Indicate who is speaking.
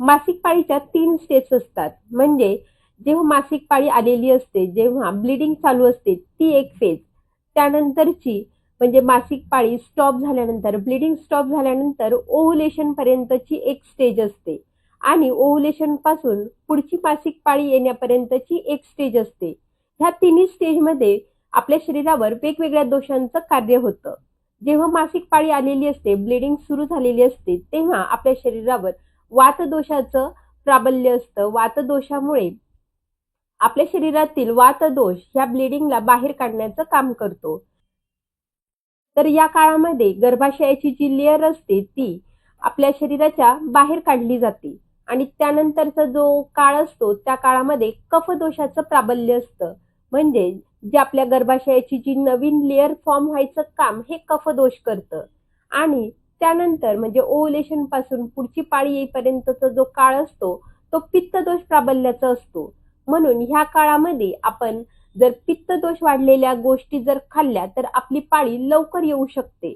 Speaker 1: मासिक पाळीच्या तीन स्टेप्स असतात. म्हणजे जेव्हा मासिक पाळी आलेली असते जेव्हा ब्लिडिंग चालू असते ती एक फेज त्यानंतरची म्हणजे मासिक पाळी स्टॉप झाल्यानंतर ब्लिडिंग स्टॉप झाल्यानंतर ओव्हुलेशन पर्यंतची एक स्टेज असते. आणि ओव्हुलेशनपासून पुढची मासिक पाळी येण्यापर्यंतची एक स्टेज असते. ह्या तिन्ही स्टेजमध्ये आपल्या शरीरावर वेगवेगळ्या दोषांचं कार्य होतं. जेव्हा मासिक पाळी आलेली असते ब्लिडिंग सुरू झालेली असते तेव्हा आपल्या शरीरावर वातदोषाचं प्राबल्य असतं. वातदोषामुळे आपल्या शरीरातील वातदोष ह्या ब्लिडिंगला बाहेर काढण्याचं काम करतो. तर या काळामध्ये गर्भाशयाची जी लेअर असते ती आपल्या शरीराच्या बाहेर काढली जाते. आणि त्यानंतरचा जो काळ असतो त्या काळामध्ये कफदोषाचं प्राबल्य असतं. म्हणजे जे आपल्या गर्भाशयाची जी नवीन लेअर फॉर्म व्हायचं काम हे कफदोष करतं. आणि त्यानंतर म्हणजे ओव्हुलेशनपासून पुढची पाळी येईपर्यंतचा जो काळ असतो तो पित्तदोष प्राबल्याचा असतो. म्हणून ह्या काळामध्ये आपण जर पित्तदोष वाढलेल्या गोष्टी जर खाल्ल्या तर आपली पाळी लवकर येऊ शकते.